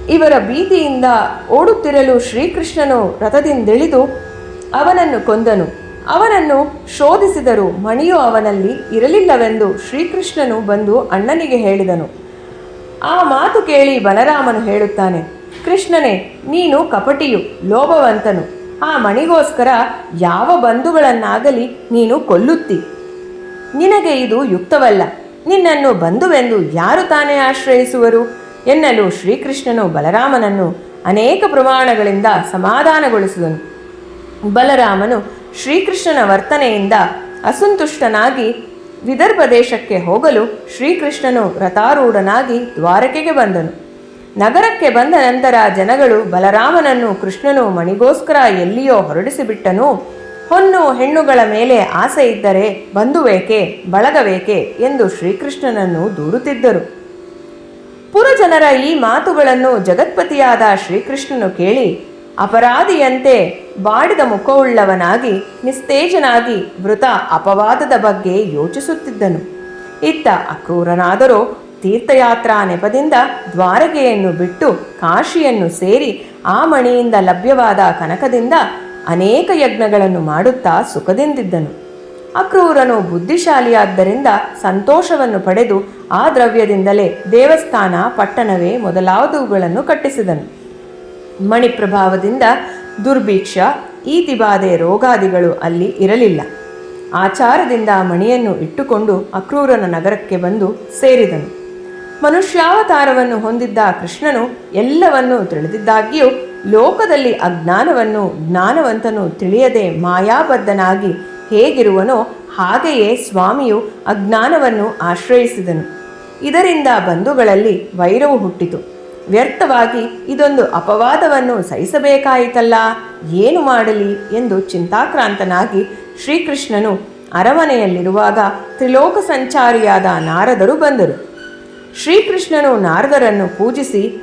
ಇವರ ಭೀತಿಯಿಂದ ಓಡುತ್ತಿರಲು ಶ್ರೀಕೃಷ್ಣನು ರಥದಿಂದಿಳಿದು ಅವನನ್ನು ಕೊಂದನು. ಅವನನ್ನು ಶೋಧಿಸಿದರು ಮಣಿಯು ಅವನಲ್ಲಿ ಇರಲಿಲ್ಲವೆಂದು ಶ್ರೀಕೃಷ್ಣನು ಬಂದು ಅಣ್ಣನಿಗೆ ಹೇಳಿದನು. ಆ ಮಾತು ಕೇಳಿ ಬಲರಾಮನು ಹೇಳುತ್ತಾನೆ, ಕೃಷ್ಣನೇ, ನೀನು ಕಪಟಿಯು, ಲೋಭವಂತನು. ಆ ಮಣಿಗೋಸ್ಕರ ಯಾವ ಬಂಧುಗಳನ್ನಾಗಲಿ ನೀನು ಕೊಲ್ಲುತ್ತಿ. ನಿನಗೆ ಇದು ಯುಕ್ತವಲ್ಲ. ನಿನ್ನನ್ನು ಬಂಧುವೆಂದು ಯಾರು ತಾನೇ ಆಶ್ರಯಿಸುವರು? ಎನ್ನಲು ಶ್ರೀಕೃಷ್ಣನು ಬಲರಾಮನನ್ನು ಅನೇಕ ಪ್ರಮಾಣಗಳಿಂದ ಸಮಾಧಾನಗೊಳಿಸಿದನು. ಬಲರಾಮನು ಶ್ರೀಕೃಷ್ಣನ ವರ್ತನೆಯಿಂದ ಅಸಂತುಷ್ಟನಾಗಿ ವಿದರ್ಭ ದೇಶಕ್ಕೆ ಹೋಗಲು ಶ್ರೀಕೃಷ್ಣನು ರಥಾರೂಢನಾಗಿ ದ್ವಾರಕೆಗೆ ಬಂದನು. ನಗರಕ್ಕೆ ಬಂದ ನಂತರ ಜನಗಳು ಬಲರಾಮನನ್ನು ಕೃಷ್ಣನು ಮಣಿಗೋಸ್ಕರ ಎಲ್ಲಿಯೋ ಹೊರಡಿಸಿಬಿಟ್ಟನು. ಹೊನ್ನು ಹೆಣ್ಣುಗಳ ಮೇಲೆ ಆಸೆ ಇದ್ದರೆ ಬಂಧುವೇಕೆ ಬಳಗವೇಕೆ ಎಂದು ಶ್ರೀಕೃಷ್ಣನನ್ನು ದೂರುತ್ತಿದ್ದರು. ಪುರಜನರ ಈ ಮಾತುಗಳನ್ನು ಜಗತ್ಪತಿಯಾದ ಶ್ರೀಕೃಷ್ಣನು ಕೇಳಿ, ಅಪರಾಧಿಯಂತೆ ಬಾಡಿದ ಮುಖವುಳ್ಳವನಾಗಿ, ನಿಸ್ತೇಜನಾಗಿ ವೃತ ಅಪವಾದದ ಬಗ್ಗೆ ಯೋಚಿಸುತ್ತಿದ್ದನು. ಇತ್ತ ಅಕ್ರೂರನಾದರೋ ತೀರ್ಥಯಾತ್ರಾ ನೆಪದಿಂದ ದ್ವಾರಕೆಯನ್ನು ಬಿಟ್ಟು ಕಾಶಿಯನ್ನು ಸೇರಿ ಆ ಮಣಿಯಿಂದ ಲಭ್ಯವಾದ ಕನಕದಿಂದ ಅನೇಕ ಯಜ್ಞಗಳನ್ನು ಮಾಡುತ್ತಾ ಸುಖದಿಂದಿದ್ದನು. ಅಕ್ರೂರನು ಬುದ್ಧಿಶಾಲಿಯಾದ್ದರಿಂದ ಸಂತೋಷವನ್ನು ಪಡೆದು ಆ ದ್ರವ್ಯದಿಂದಲೇ ದೇವಸ್ಥಾನ, ಪಟ್ಟಣವೇ ಮೊದಲಾದವುಗಳನ್ನು ಕಟ್ಟಿಸಿದನು. ಮಣಿಪ್ರಭಾವದಿಂದ ದುರ್ಭಿಕ್ಷ, ಈತಿಬಾಧೆ ರೋಗಾದಿಗಳು ಅಲ್ಲಿ ಇರಲಿಲ್ಲ. ಆಚಾರದಿಂದ ಮಣಿಯನ್ನು ಇಟ್ಟುಕೊಂಡು ಅಕ್ರೂರನ ನಗರಕ್ಕೆ ಬಂದು ಸೇರಿದನು. ಮನುಷ್ಯಾವತಾರವನ್ನು ಹೊಂದಿದ್ದ ಕೃಷ್ಣನು ಎಲ್ಲವನ್ನೂ ತಿಳಿದಿದ್ದಾಗಿಯೂ ಲೋಕದಲ್ಲಿ ಅಜ್ಞಾನವನ್ನು ಜ್ಞಾನವಂತನು ತಿಳಿಯದೆ ಮಾಯಾಬದ್ಧನಾಗಿ ಹೇಗಿರುವನೋ ಹಾಗೆಯೇ ಸ್ವಾಮಿಯು ಅಜ್ಞಾನವನ್ನು ಆಶ್ರಯಿಸಿದನು. ಇದರಿಂದ ಬಂಧುಗಳಲ್ಲಿ ವೈರವು ಹುಟ್ಟಿತು. ವ್ಯರ್ಥವಾಗಿ ಇದೊಂದು ಅಪವಾದವನ್ನು ಸಹಿಸಬೇಕಾಯಿತಲ್ಲ, ಏನು ಮಾಡಲಿ ಎಂದು ಚಿಂತಾಕ್ರಾಂತನಾಗಿ ಶ್ರೀಕೃಷ್ಣನು ಅರಮನೆಯಲ್ಲಿರುವಾಗ ತ್ರಿಲೋಕ ಸಂಚಾರಿಯಾದ ನಾರದರು ಬಂದರು. ಶ್ರೀಕೃಷ್ಣನು ನಾರದರನ್ನು ಪೂಜಿಸಿ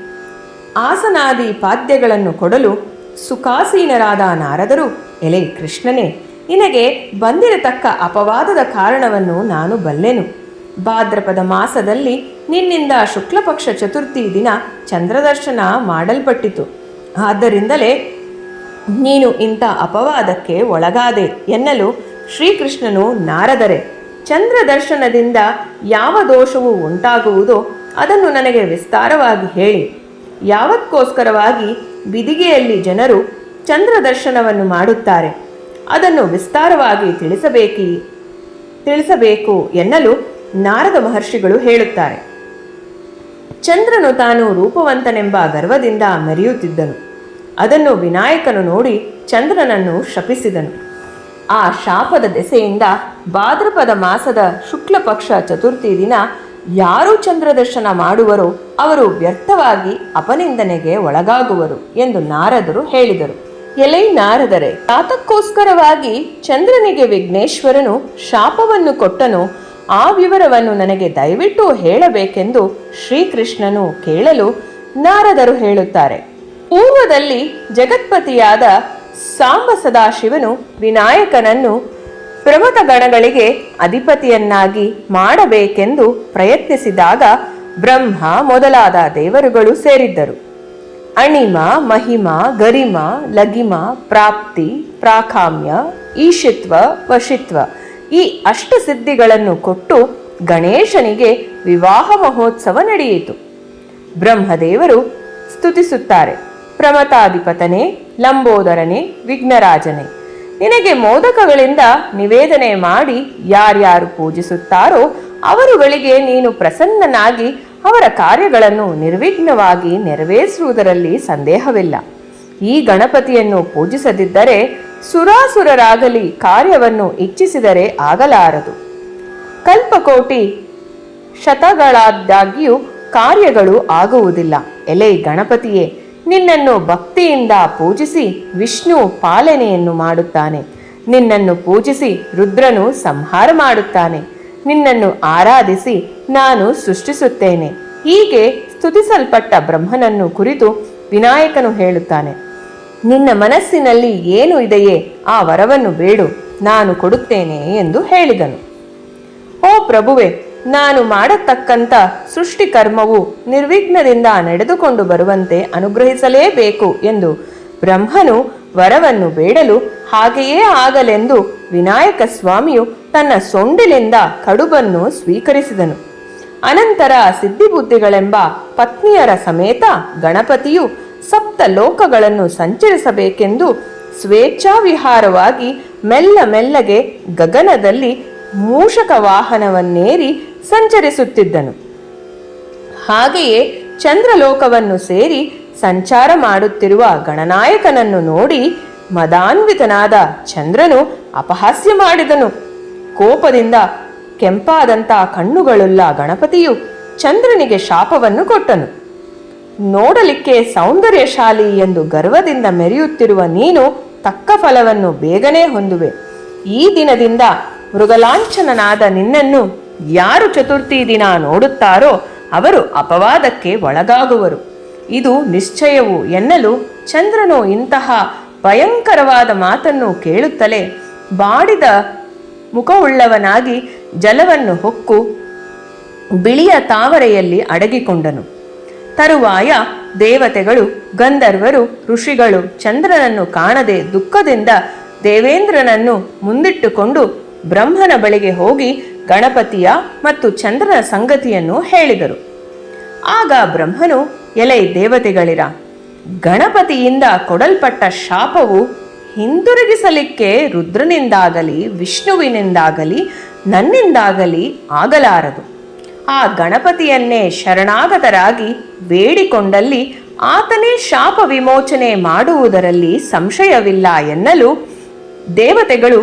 ಆಸನಾದಿ ಪಾದ್ಯಗಳನ್ನು ಕೊಡಲು ಸುಖಾಸೀನರಾದ ನಾರದರು, ಎಲೆ ಕೃಷ್ಣನೇ, ನಿನಗೆ ಬಂದಿರತಕ್ಕ ಅಪವಾದದ ಕಾರಣವನ್ನು ನಾನು ಬಲ್ಲೆನು. ಭಾದ್ರಪದ ಮಾಸದಲ್ಲಿ ನಿನ್ನಿಂದ ಶುಕ್ಲಪಕ್ಷ ಚತುರ್ಥಿ ದಿನ ಚಂದ್ರದರ್ಶನ ಮಾಡಲ್ಪಟ್ಟಿತು. ಆದ್ದರಿಂದಲೇ ನೀನು ಇಂಥ ಅಪವಾದಕ್ಕೆ ಒಳಗಾದೆ ಎನ್ನಲು ಶ್ರೀಕೃಷ್ಣನು ನಾರದರೆ. ಚಂದ್ರ ದರ್ಶನದಿಂದ ಯಾವ ದೋಷವು ಉಂಟಾಗುವುದೋ ಅದನ್ನು ನನಗೆ ವಿಸ್ತಾರವಾಗಿ ಹೇಳಿ. ಯಾವತ್ಕೋಸ್ಕರವಾಗಿ ಬಿದಿಗೆಯಲ್ಲಿ ಜನರು ಚಂದ್ರ ದರ್ಶನವನ್ನು ಮಾಡುತ್ತಾರೆ, ಅದನ್ನು ವಿಸ್ತಾರವಾಗಿ ತಿಳಿಸಬೇಕಿ, ತಿಳಿಸಬೇಕು ಎನ್ನಲು ನಾರದ ಮಹರ್ಷಿಗಳು ಹೇಳುತ್ತಾರೆ. ಚಂದ್ರನು ತಾನು ರೂಪವಂತನೆಂಬ ಗರ್ವದಿಂದ ಮೆರೆಯುತ್ತಿದ್ದನು. ಅದನ್ನು ವಿನಾಯಕನು ನೋಡಿ ಚಂದ್ರನನ್ನು ಶಪಿಸಿದನು. ಆ ಶಾಪದ ದೆಸೆಯಿಂದ ಭಾದ್ರಪದ ಮಾಸದ ಶುಕ್ಲ ಪಕ್ಷ ಚತುರ್ಥಿ ದಿನ ಯಾರು ಚಂದ್ರದರ್ಶನ ಮಾಡುವರೋ ಅವರು ವ್ಯರ್ಥವಾಗಿ ಅಪನಿಂದನೆಗೆ ಒಳಗಾಗುವರು ಎಂದು ನಾರದರು ಹೇಳಿದರು. ಎಲೆ ನಾರದರೆ, ತಾತಕ್ಕೋಸ್ಕರವಾಗಿ ಚಂದ್ರನಿಗೆ ವಿಘ್ನೇಶ್ವರನು ಶಾಪವನ್ನು ಕೊಟ್ಟನು ಆ ವಿವರವನ್ನು ನನಗೆ ದಯವಿಟ್ಟು ಹೇಳಬೇಕೆಂದು ಶ್ರೀಕೃಷ್ಣನು ಕೇಳಲು ನಾರದರು ಹೇಳುತ್ತಾರೆ. ಪೂರ್ವದಲ್ಲಿ ಜಗತ್ಪತಿಯಾದ ಸಾಂಬ ಸದಾಶಿವನು ವಿನಾಯಕನನ್ನು ಪ್ರಮಥ ಗಣಗಳಿಗೆ ಅಧಿಪತಿಯನ್ನಾಗಿ ಮಾಡಬೇಕೆಂದು ಪ್ರಯತ್ನಿಸಿದಾಗ ಬ್ರಹ್ಮ ಮೊದಲಾದ ದೇವರುಗಳು ಸೇರಿದ್ದರು. ಅಣಿಮ, ಮಹಿಮ, ಗರಿಮ, ಲಗಿಮ, ಪ್ರಾಪ್ತಿ, ಪ್ರಾಕಾಮ್ಯ, ಈಶಿತ್ವ, ವಶಿತ್ವ ಈ ಅಷ್ಟ ಸಿದ್ಧಿಗಳನ್ನು ಕೊಟ್ಟು ಗಣೇಶನಿಗೆ ವಿವಾಹ ಮಹೋತ್ಸವ ನಡೆಯಿತು. ಬ್ರಹ್ಮದೇವರು ಸ್ತುತಿಸುತ್ತಾರೆ. ಪ್ರಮತಾಧಿಪತನೇ ಲಂಬೋದರನೇ, ವಿಘ್ನರಾಜನೇ. ನಿನಗೆ ಮೋದಕಗಳಿಂದ ನಿವೇದನೆ ಮಾಡಿ ಯಾರ್ಯಾರು ಪೂಜಿಸುತ್ತಾರೋ ಅವರುಗಳಿಗೆ ನೀನು ಪ್ರಸನ್ನನಾಗಿ ಅವರ ಕಾರ್ಯಗಳನ್ನು ನಿರ್ವಿಘ್ನವಾಗಿ ನೆರವೇರಿಸುವುದರಲ್ಲಿ ಸಂದೇಹವಿಲ್ಲ. ಈ ಗಣಪತಿಯನ್ನು ಪೂಜಿಸದಿದ್ದರೆ ಸುರಾಸುರರಾಗಲಿ ಕಾರ್ಯವನ್ನು ಇಚ್ಛಿಸಿದರೆ ಆಗಲಾರದು. ಕಲ್ಪಕೋಟಿ ಶತಗಳಾದಾಗ್ಯೂ ಕಾರ್ಯಗಳು ಆಗುವುದಿಲ್ಲ. ಎಲೆ ಗಣಪತಿಯೇ ನಿನ್ನನ್ನು ಭಕ್ತಿಯಿಂದ ಪೂಜಿಸಿ ವಿಷ್ಣು ಪಾಲನೆಯನ್ನು ಮಾಡುತ್ತಾನೆ. ನಿನ್ನನ್ನು ಪೂಜಿಸಿ ರುದ್ರನು ಸಂಹಾರ ಮಾಡುತ್ತಾನೆ. ನಿನ್ನನ್ನು ಆರಾಧಿಸಿ ನಾನು ಸೃಷ್ಟಿಸುತ್ತೇನೆ. ಹೀಗೆ ಸ್ತುತಿಸಲ್ಪಟ್ಟ ಬ್ರಹ್ಮನನ್ನು ಕುರಿತು ವಿನಾಯಕನು ಹೇಳುತ್ತಾನೆ. ನಿನ್ನ ಮನಸ್ಸಿನಲ್ಲಿ ಏನು ಇದೆಯೇ ಆ ವರವನ್ನು ಬೇಡು, ನಾನು ಕೊಡುತ್ತೇನೆ ಎಂದು ಹೇಳಿದನು. ಓ ಪ್ರಭುವೆ ನಾನು ಮಾಡತಕ್ಕಂಥ ಸೃಷ್ಟಿ ಕರ್ಮವು ನಿರ್ವಿಘ್ನದಿಂದ ನಡೆದುಕೊಂಡು ಬರುವಂತೆ ಅನುಗ್ರಹಿಸಲೇಬೇಕು ಎಂದು ಬ್ರಹ್ಮನು ವರವನ್ನು ಬೇಡಲು ಹಾಗೆಯೇ ಆಗಲೆಂದು ವಿನಾಯಕ ಸ್ವಾಮಿಯು ತನ್ನ ಸೊಂಡಿಲಿಂದ ಕಡುಬನ್ನು ಸ್ವೀಕರಿಸಿದನು. ಅನಂತರ ಸಿದ್ಧಿಬುದ್ಧಿಗಳೆಂಬ ಪತ್ನಿಯರ ಸಮೇತ ಗಣಪತಿಯು ಸಪ್ತ ಲೋಕಗಳನ್ನು ಸಂಚರಿಸಬೇಕೆಂದು ಸ್ವೇಚ್ಛಾವಿಹಾರವಾಗಿ ಮೆಲ್ಲ ಮೆಲ್ಲಗೆ ಗಗನದಲ್ಲಿ ಮೂಷಕ ವಾಹನವನ್ನೇರಿ ಸಂಚರಿಸುತ್ತಿದ್ದನು. ಹಾಗೆಯೇ ಚಂದ್ರಲೋಕವನ್ನು ಸೇರಿ ಸಂಚಾರ ಮಾಡುತ್ತಿರುವ ಗಣನಾಯಕನನ್ನು ನೋಡಿ ಮದಾನ್ವಿತನಾದ ಚಂದ್ರನು ಅಪಹಾಸ್ಯ ಮಾಡಿದನು. ಕೋಪದಿಂದ ಕೆಂಪಾದಂಥ ಕಣ್ಣುಗಳುಳ್ಳ ಗಣಪತಿಯು ಚಂದ್ರನಿಗೆ ಶಾಪವನ್ನು ಕೊಟ್ಟನು. ನೋಡಲಿಕ್ಕೆ ಸೌಂದರ್ಯಶಾಲಿ ಎಂದು ಗರ್ವದಿಂದ ಮೆರೆಯುತ್ತಿರುವ ನೀನು ತಕ್ಕ ಫಲವನ್ನು ಬೇಗನೆ ಹೊಂದುವೆ. ಈ ದಿನದಿಂದ ಮೃಗಲಾಂಛನನಾದ ನಿನ್ನನ್ನು ಯಾರು ಚತುರ್ಥಿ ದಿನ ನೋಡುತ್ತಾರೋ ಅವರು ಅಪವಾದಕ್ಕೆ ಒಳಗಾಗುವರು. ಇದು ನಿಶ್ಚಯವು ಎನ್ನಲು ಚಂದ್ರನು ಇಂತಹ ಭಯಂಕರವಾದ ಮಾತನ್ನು ಕೇಳುತ್ತಲೇ ಬಾಡಿದ ಮುಖವುಳ್ಳವನಾಗಿ ಜಲವನ್ನು ಹೊಕ್ಕು ಬಿಳಿಯ ತಾವರೆಯಲ್ಲಿ ಅಡಗಿಕೊಂಡನು. ತರುವಾಯ ದೇವತೆಗಳು, ಗಂಧರ್ವರು, ಋಷಿಗಳು ಚಂದ್ರನನ್ನು ಕಾಣದೆ ದುಃಖದಿಂದ ದೇವೇಂದ್ರನನ್ನು ಮುಂದಿಟ್ಟುಕೊಂಡು ಬ್ರಹ್ಮನ ಬಳಿಗೆ ಹೋಗಿ ಗಣಪತಿಯ ಮತ್ತು ಚಂದ್ರನ ಸಂಗತಿಯನ್ನು ಹೇಳಿದರು. ಆಗ ಬ್ರಹ್ಮನು, ಎಲೆ ದೇವತೆಗಳಿರ, ಗಣಪತಿಯಿಂದ ಕೊಡಲ್ಪಟ್ಟ ಶಾಪವು ಹಿಂದಿರುಗಿಸಲಿಕ್ಕೆ ರುದ್ರನಿಂದಾಗಲಿ, ವಿಷ್ಣುವಿನಿಂದಾಗಲಿ, ನನ್ನಿಂದಾಗಲಿ ಆಗಲಾರದು. ಆ ಗಣಪತಿಯನ್ನೇ ಶರಣಾಗತರಾಗಿ ಬೇಡಿಕೊಂಡಲ್ಲಿ ಆತನೇ ಶಾಪ ವಿಮೋಚನೆ ಮಾಡುವುದರಲ್ಲಿ ಸಂಶಯವಿಲ್ಲ ಎನ್ನಲು ದೇವತೆಗಳು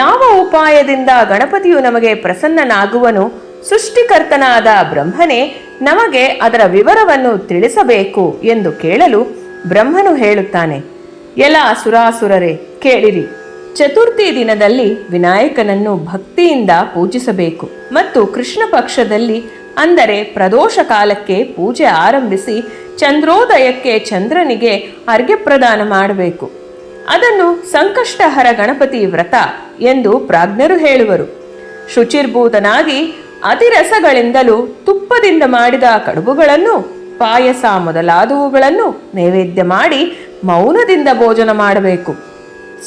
ಯಾವ ಉಪಾಯದಿಂದ ಗಣಪತಿಯು ನಮಗೆ ಪ್ರಸನ್ನನಾಗುವನು, ಸೃಷ್ಟಿಕರ್ತನಾದ ಬ್ರಹ್ಮನೇ ನಮಗೆ ಅದರ ವಿವರವನ್ನು ತಿಳಿಸಬೇಕು ಎಂದು ಕೇಳಲು ಬ್ರಹ್ಮನು ಹೇಳುತ್ತಾನೆ, ಎಲ್ಲ ಸುರಾಸುರರೇ ಕೇಳಿರಿ. ಚತುರ್ಥಿ ದಿನದಲ್ಲಿ ವಿನಾಯಕನನ್ನು ಭಕ್ತಿಯಿಂದ ಪೂಜಿಸಬೇಕು ಮತ್ತು ಕೃಷ್ಣ ಪಕ್ಷದಲ್ಲಿ ಅಂದರೆ ಪ್ರದೋಷ ಕಾಲಕ್ಕೆ ಪೂಜೆ ಆರಂಭಿಸಿ ಚಂದ್ರೋದಯಕ್ಕೆ ಚಂದ್ರನಿಗೆ ಅರ್ಘ್ಯ ಪ್ರದಾನ ಮಾಡಬೇಕು. ಸಂಕಷ್ಟಹರ ಗಣಪತಿ ವ್ರತ ಎಂದು ಪ್ರಾಜ್ಞರು ಹೇಳುವರು. ಶುಚಿರ್ಭೂತನಾಗಿ ಅತಿರಸಗಳಿಂದಲೂ ತುಪ್ಪದಿಂದ ಮಾಡಿದ ಕಡುಬುಗಳನ್ನು, ಪಾಯಸ ಮೊದಲಾದವುಗಳನ್ನು ನೈವೇದ್ಯ ಮಾಡಿ ಮೌನದಿಂದ ಭೋಜನ ಮಾಡಬೇಕು.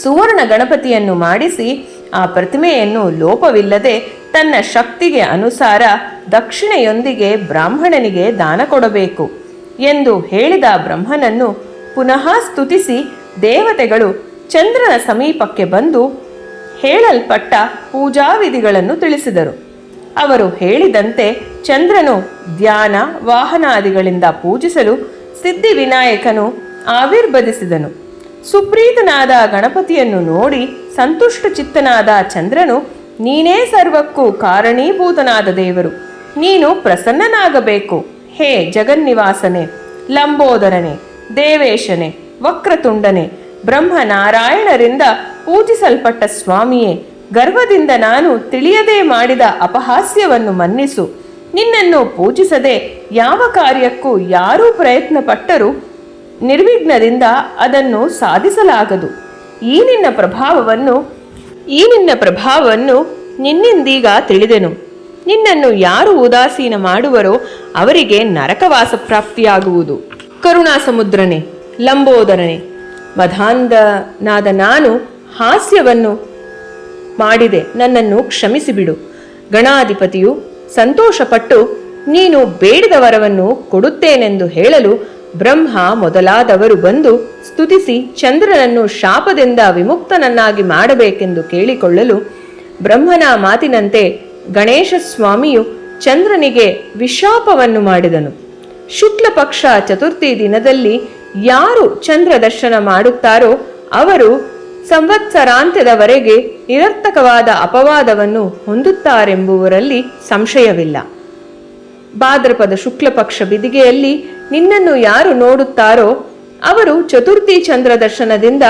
ಸುವರ್ಣ ಗಣಪತಿಯನ್ನು ಮಾಡಿಸಿ ಆ ಪ್ರತಿಮೆಯನ್ನು ಲೋಪವಿಲ್ಲದೆ ತನ್ನ ಶಕ್ತಿಗೆ ಅನುಸಾರ ದಕ್ಷಿಣೆಯೊಂದಿಗೆ ಬ್ರಾಹ್ಮಣನಿಗೆ ದಾನ ಕೊಡಬೇಕು ಎಂದು ಹೇಳಿದ ಬ್ರಹ್ಮನನ್ನು ಪುನಃ ಸ್ತುತಿಸಿ ದೇವತೆಗಳು ಚಂದ್ರನ ಸಮೀಪಕ್ಕೆ ಬಂದು ಹೇಳಲ್ಪಟ್ಟ ಪೂಜಾ ವಿಧಿಗಳನ್ನು ತಿಳಿಸಿದರು. ಅವರು ಹೇಳಿದಂತೆ ಚಂದ್ರನು ಧ್ಯಾನ ವಾಹನಾದಿಗಳಿಂದ ಪೂಜಿಸಲು ಸಿದ್ಧಿವಿನಾಯಕನು ಆವಿರ್ಭದಿಸಿದನು. ಸುಪ್ರೀತನಾದ ಗಣಪತಿಯನ್ನು ನೋಡಿ ಸಂತುಷ್ಟ ಚಿತ್ತನಾದ ಚಂದ್ರನು, ನೀನೇ ಸರ್ವಕ್ಕೂ ಕಾರಣೀಭೂತನಾದ ದೇವರು, ನೀನು ಪ್ರಸನ್ನನಾಗಬೇಕು. ಹೇ ಜಗನ್ನಿವಾಸನೆ, ಲಂಬೋದರನೆ, ದೇವೇಶನೆ ವಕ್ರತುಂಡನೆ. ಬ್ರಹ್ಮನಾರಾಯಣರಿಂದ ಪೂಜಿಸಲ್ಪಟ್ಟ ಸ್ವಾಮಿಯೇ, ಗರ್ವದಿಂದ ನಾನು ತಿಳಿಯದೇ ಮಾಡಿದ ಅಪಹಾಸ್ಯವನ್ನು ಮನ್ನಿಸು. ನಿನ್ನನ್ನು ಪೂಜಿಸದೆ ಯಾವ ಕಾರ್ಯಕ್ಕೂ ಯಾರೂ ಪ್ರಯತ್ನ ಪಟ್ಟರೂ ನಿರ್ವಿಘ್ನದಿಂದ ಅದನ್ನು ಸಾಧಿಸಲಾಗದು. ಈ ನಿನ್ನ ಪ್ರಭಾವವನ್ನು, ಈ ನಿನ್ನ ಪ್ರಭಾವವನ್ನು ನಿನ್ನಿಂದೀಗ ತಿಳಿದೆನು. ನಿನ್ನನ್ನು ಯಾರು ಉದಾಸೀನ ಮಾಡುವರೋ ಅವರಿಗೆ ನರಕವಾಸ ಪ್ರಾಪ್ತಿಯಾಗುವುದು ಕರುಣಾ ಸಮುದ್ರನೇ ಲಂಬೋದರನೆ ಮಧಾಂಧನಾದ ನಾನು ಹಾಸ್ಯವನ್ನು ಮಾಡಿದೆ, ನನ್ನನ್ನು ಕ್ಷಮಿಸಿಬಿಡು. ಗಣಾಧಿಪತಿಯು ಸಂತೋಷಪಟ್ಟು, ನೀನು ಬೇಡದ ವರವನ್ನು ಕೊಡುತ್ತೇನೆಂದು ಹೇಳಲು ಬ್ರಹ್ಮ ಮೊದಲಾದವರು ಬಂದು ಸ್ತುತಿಸಿ ಚಂದ್ರನನ್ನು ಶಾಪದಿಂದ ವಿಮುಕ್ತನನ್ನಾಗಿ ಮಾಡಬೇಕೆಂದು ಕೇಳಿಕೊಳ್ಳಲು ಬ್ರಹ್ಮನ ಮಾತಿನಂತೆ ಗಣೇಶ ಸ್ವಾಮಿಯು ಚಂದ್ರನಿಗೆ ವಿಶಾಪವನ್ನು ಮಾಡಿದನು. ಶುಕ್ಲ ಪಕ್ಷ ಚತುರ್ಥಿ ದಿನದಲ್ಲಿ ಯಾರು ಚಂದ್ರ ದರ್ಶನ ಮಾಡುತ್ತಾರೋ ಅವರು ಸಂವತ್ಸರಾಂತ್ಯದವರೆಗೆ ನಿರರ್ಥಕವಾದ ಅಪವಾದವನ್ನು ಹೊಂದುತ್ತಾರೆಂಬುವರಲ್ಲಿ ಸಂಶಯವಿಲ್ಲ. ಭಾದ್ರಪದ ಶುಕ್ಲಪಕ್ಷ ಬಿದಿಗೆಯಲ್ಲಿ ನಿನ್ನನ್ನು ಯಾರು ನೋಡುತ್ತಾರೋ ಅವರು ಚತುರ್ಥಿ ಚಂದ್ರ ದರ್ಶನದಿಂದ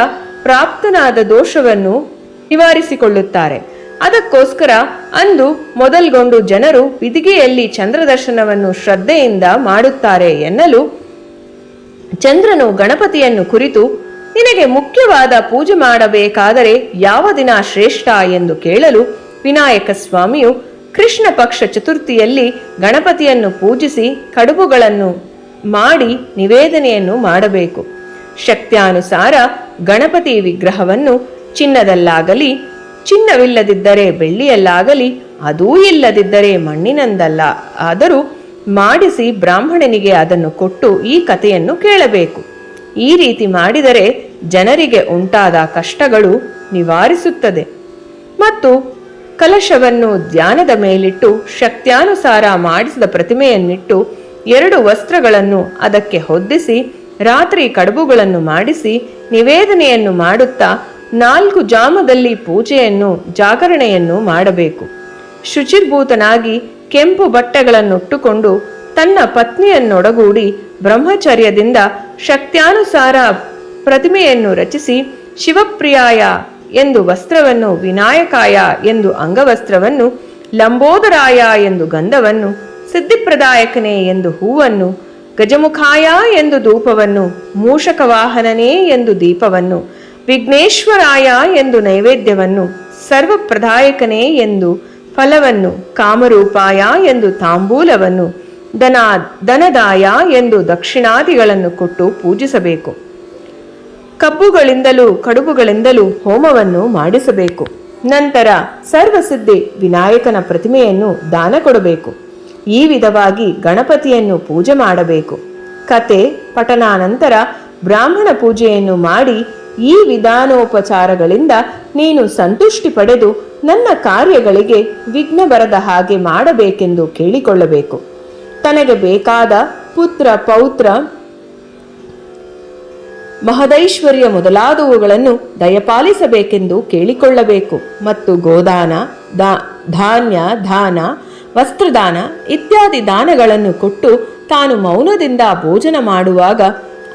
ಪ್ರಾಪ್ತನಾದ ದೋಷವನ್ನು ನಿವಾರಿಸಿಕೊಳ್ಳುತ್ತಾರೆ. ಅದಕ್ಕೋಸ್ಕರ ಅಂದು ಮೊದಲ್ಗೊಂಡು ಜನರು ಬಿದಿಗೆಯಲ್ಲಿ ಚಂದ್ರದರ್ಶನವನ್ನು ಶ್ರದ್ಧೆಯಿಂದ ಮಾಡುತ್ತಾರೆ ಎನ್ನಲು ಚಂದ್ರನು ಗಣಪತಿಯನ್ನು ಕುರಿತು, ನಿನಗೆ ಮುಖ್ಯವಾದ ಪೂಜೆ ಮಾಡಬೇಕಾದರೆ ಯಾವ ದಿನ ಶ್ರೇಷ್ಠ ಎಂದು ಕೇಳಲು ವಿನಾಯಕ ಸ್ವಾಮಿಯು ಕೃಷ್ಣ ಪಕ್ಷ ಚತುರ್ಥಿಯಲ್ಲಿ ಗಣಪತಿಯನ್ನು ಪೂಜಿಸಿ ಕಡುಬುಗಳನ್ನು ಮಾಡಿ ನಿವೇದನೆಯನ್ನು ಮಾಡಬೇಕು. ಶಕ್ತ್ಯಾನುಸಾರ ಗಣಪತಿ ವಿಗ್ರಹವನ್ನು ಚಿನ್ನದಲ್ಲಾಗಲಿ, ಚಿನ್ನವಿಲ್ಲದಿದ್ದರೆ ಬೆಳ್ಳಿಯಲ್ಲಾಗಲಿ, ಅದೂ ಇಲ್ಲದಿದ್ದರೆ ಮಣ್ಣಿನಂದಲ್ಲ. ಆದರೂ ಮಾಡಿಸಿ ಬ್ರಾಹ್ಮಣನಿಗೆ ಅದನ್ನು ಕೊಟ್ಟು ಈ ಕಥೆಯನ್ನು ಕೇಳಬೇಕು. ಈ ರೀತಿ ಮಾಡಿದರೆ ಜನರಿಗೆ ಉಂಟಾದ ಕಷ್ಟಗಳು ನಿವಾರಿಸುತ್ತದೆ. ಮತ್ತು ಕಲಶವನ್ನು ಧ್ಯಾನದ ಮೇಲಿಟ್ಟು ಶಕ್ತ್ಯಾನುಸಾರ ಮಾಡಿಸಿದ ಪ್ರತಿಮೆಯನ್ನಿಟ್ಟು ಎರಡು ವಸ್ತ್ರಗಳನ್ನು ಅದಕ್ಕೆ ಹೊದ್ದಿಸಿ, ರಾತ್ರಿ ಕಡುಬುಗಳನ್ನು ಮಾಡಿಸಿ, ನಿವೇದನೆಯನ್ನು ಮಾಡುತ್ತಾ ನಾಲ್ಕು ಜಾಮದಲ್ಲಿ ಪೂಜೆಯನ್ನು, ಜಾಗರಣೆಯನ್ನು ಮಾಡಬೇಕು. ಶುಚಿರ್ಭೂತನಾಗಿ ಕೆಂಪು ಬಟ್ಟೆಗಳನ್ನುಟ್ಟುಕೊಂಡು ತನ್ನ ಪತ್ನಿಯನ್ನೊಡಗೂಡಿ ಬ್ರಹ್ಮಚರ್ಯದಿಂದ ಶಕ್ತ್ಯಾನುಸಾರ ಪ್ರತಿಮೆಯನ್ನು ರಚಿಸಿ, ಶಿವಪ್ರಿಯಾಯ ಎಂದು ವಸ್ತ್ರವನ್ನು ವಿನಾಯಕಾಯ ಎಂದು ಅಂಗವಸ್ತ್ರವನ್ನು, ಲಂಬೋದರಾಯ ಎಂದು ಗಂಧವನ್ನು, ಸಿದ್ಧಿಪ್ರದಾಯಕನೇ ಎಂದು ಹೂವನ್ನು, ಗಜಮುಖಾಯ ಎಂದು ಧೂಪವನ್ನು, ಮೂಷಕವಾಹನನೇ ಎಂದು ದೀಪವನ್ನು, ವಿಘ್ನೇಶ್ವರಾಯ ಎಂದು ನೈವೇದ್ಯವನ್ನು, ಸರ್ವಪ್ರದಾಯಕನೇ ಎಂದು ಫಲವನ್ನು ಕಾಮರೂಪಾಯ ಎಂದು ತಾಂಬೂಲವನ್ನು, ದನ ದನದಾಯ ಎಂದು ದಕ್ಷಿಣಾದಿಗಳನ್ನು ಕೊಟ್ಟು ಪೂಜಿಸಬೇಕು. ಕಬ್ಬುಗಳಿಂದಲೂ ಕಡುಬುಗಳಿಂದಲೂ ಹೋಮವನ್ನು ಮಾಡಿಸಬೇಕು. ನಂತರ ಸರ್ವಸಿದ್ಧಿ ವಿನಾಯಕನ ಪ್ರತಿಮೆಯನ್ನು ದಾನ ಕೊಡಬೇಕು. ಈ ವಿಧವಾಗಿ ಗಣಪತಿಯನ್ನು ಪೂಜೆ ಮಾಡಬೇಕು. ಕತೆ ಪಠನಾನಂತರ ಬ್ರಾಹ್ಮಣ ಪೂಜೆಯನ್ನು ಮಾಡಿ ಈ ವಿಧಾನೋಪಚಾರಗಳಿಂದ ನೀನು ಸಂತುಷ್ಟಿ ಪಡೆದು ನನ್ನ ಕಾರ್ಯಗಳಿಗೆ ವಿಘ್ನ ಬರದ ಹಾಗೆ ಮಾಡಬೇಕೆಂದು ಕೇಳಿಕೊಳ್ಳಬೇಕು. ತನಗೆ ಬೇಕಾದ ಪುತ್ರ, ಪೌತ್ರ, ಮಹದೈಶ್ವರ್ಯ ಮೊದಲಾದವುಗಳನ್ನು ದಯಪಾಲಿಸಬೇಕೆಂದು ಕೇಳಿಕೊಳ್ಳಬೇಕು. ಮತ್ತು ಗೋದಾನ, ದಾ, ಧಾನ್ಯ ದಾನ ವಸ್ತ್ರದಾನ ಇತ್ಯಾದಿ ದಾನಗಳನ್ನು ಕೊಟ್ಟು ತಾನು ಮೌನದಿಂದ ಭೋಜನ ಮಾಡುವಾಗ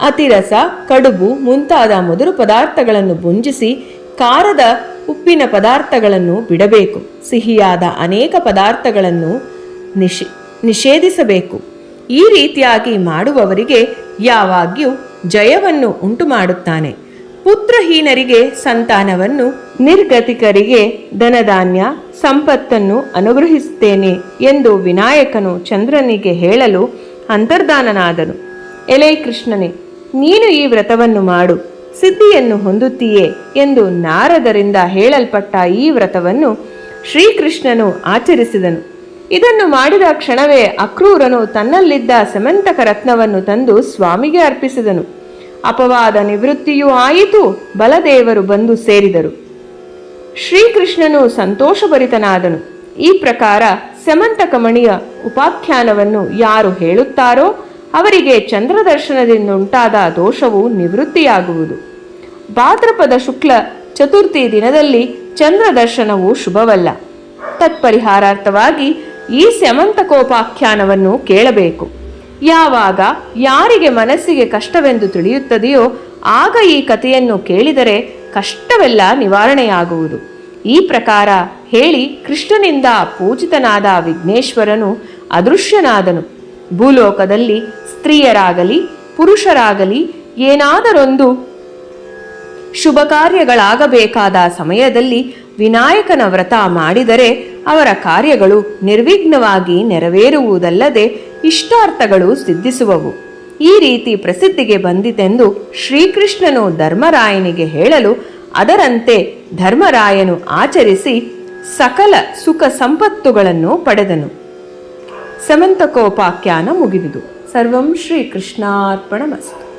ಅತಿರಸ, ಕಡುಬು ಮುಂತಾದ ಮೊದಲು ಪದಾರ್ಥಗಳನ್ನು ಭುಂಜಿಸಿ ಖಾರದ ಉಪ್ಪಿನ ಪದಾರ್ಥಗಳನ್ನು ಬಿಡಬೇಕು. ಸಿಹಿಯಾದ ಅನೇಕ ಪದಾರ್ಥಗಳನ್ನು ನಿಷೇ, ನಿಷೇಧಿಸಬೇಕು. ಈ ರೀತಿಯಾಗಿ ಮಾಡುವವರಿಗೆ ಯಾವಾಗ್ಯೂ ಜಯವನ್ನು ಉಂಟು ಮಾಡುತ್ತಾನೆ ಪುತ್ರಹೀನರಿಗೆ ಸಂತಾನವನ್ನು, ನಿರ್ಗತಿಕರಿಗೆ ಧನಧಾನ್ಯ, ಸಂಪತ್ತನ್ನು ಅನುಗ್ರಹಿಸುತ್ತೇನೆ ಎಂದು ವಿನಾಯಕನು ಚಂದ್ರನಿಗೆ ಹೇಳಲು ಅಂತರ್ಧಾನನಾದನು ಎಲೈ ಕೃಷ್ಣನೇ, ನೀನು ಈ ವ್ರತವನ್ನು ಮಾಡು. ಸಿದ್ಧಿಯನ್ನು ಹೊಂದುತ್ತೀಯೇ ಎಂದು ನಾರದರಿಂದ ಹೇಳಲ್ಪಟ್ಟ ಈ ವ್ರತವನ್ನು ಶ್ರೀಕೃಷ್ಣನು ಆಚರಿಸಿದನು. ಇದನ್ನು ಮಾಡಿದ ಕ್ಷಣವೇ ಅಕ್ರೂರನು ತನ್ನಲ್ಲಿದ್ದ ಸಮಂತಕ ರತ್ನವನ್ನು ತಂದು ಸ್ವಾಮಿಗೆ ಅರ್ಪಿಸಿದನು. ಅಪವಾದ ನಿವೃತ್ತಿಯೂ ಆಯಿತು, ಬಲದೇವರು ಬಂದು ಸೇರಿದರು. ಶ್ರೀಕೃಷ್ಣನು ಸಂತೋಷಭರಿತನಾದನು. ಈ ಪ್ರಕಾರ ಸಮಂತಕಮಣಿಯ ಉಪಾಖ್ಯಾನವನ್ನು ಯಾರು ಹೇಳುತ್ತಾರೋ ಅವರಿಗೆ ಚಂದ್ರದರ್ಶನದಿಂದುಂಟಾದ ದೋಷವು ನಿವೃತ್ತಿಯಾಗುವುದು. ಭಾದ್ರಪದ ಶುಕ್ಲ ಚತುರ್ಥಿ ದಿನದಲ್ಲಿ ಚಂದ್ರ ದರ್ಶನವು ಶುಭವಲ್ಲ. ತತ್ಪರಿಹಾರಾರ್ಥವಾಗಿ ಈ ಸ್ಯಮಂತಕೋಪಾಖ್ಯಾನವನ್ನು ಕೇಳಬೇಕು. ಯಾವಾಗ ಯಾರಿಗೆ ಮನಸ್ಸಿಗೆ ಕಷ್ಟವೆಂದು ತಿಳಿಯುತ್ತದೆಯೋ ಆಗ ಈ ಕಥೆಯನ್ನು ಕೇಳಿದರೆ ಕಷ್ಟವೆಲ್ಲ ನಿವಾರಣೆಯಾಗುವುದು. ಈ ಪ್ರಕಾರ ಹೇಳಿ ಕೃಷ್ಣನಿಂದ ಪೂಜಿತನಾದ ವಿಘ್ನೇಶ್ವರನು ಅದೃಶ್ಯನಾದನು. ಭೂಲೋಕದಲ್ಲಿ ಸ್ತ್ರೀಯರಾಗಲಿ ಪುರುಷರಾಗಲಿ ಏನಾದರೊಂದು ಶುಭ ಕಾರ್ಯಗಳಾಗಬೇಕಾದ ಸಮಯದಲ್ಲಿ ವಿನಾಯಕನ ವ್ರತ ಮಾಡಿದರೆ ಅವರ ಕಾರ್ಯಗಳು ನಿರ್ವಿಘ್ನವಾಗಿ ನೆರವೇರುವುದಲ್ಲದೆ ಇಷ್ಟಾರ್ಥಗಳು ಸಿದ್ಧಿಸುವವು. ಈ ರೀತಿ ಪ್ರಸಿದ್ಧಿಗೆ ಬಂದಿತೆಂದು ಶ್ರೀಕೃಷ್ಣನು ಧರ್ಮರಾಯನಿಗೆ ಹೇಳಲು ಅದರಂತೆ ಧರ್ಮರಾಯನು ಆಚರಿಸಿ ಸಕಲ ಸುಖ ಸಂಪತ್ತುಗಳನ್ನು ಪಡೆದನು. ಸಮಂತಕೋಪಾಖ್ಯಾನ ಮುಗಿದುದು. ಸರ್ವಂ ಶ್ರೀಕೃಷ್ಣಾರ್ಪಣಮಸ್ತು.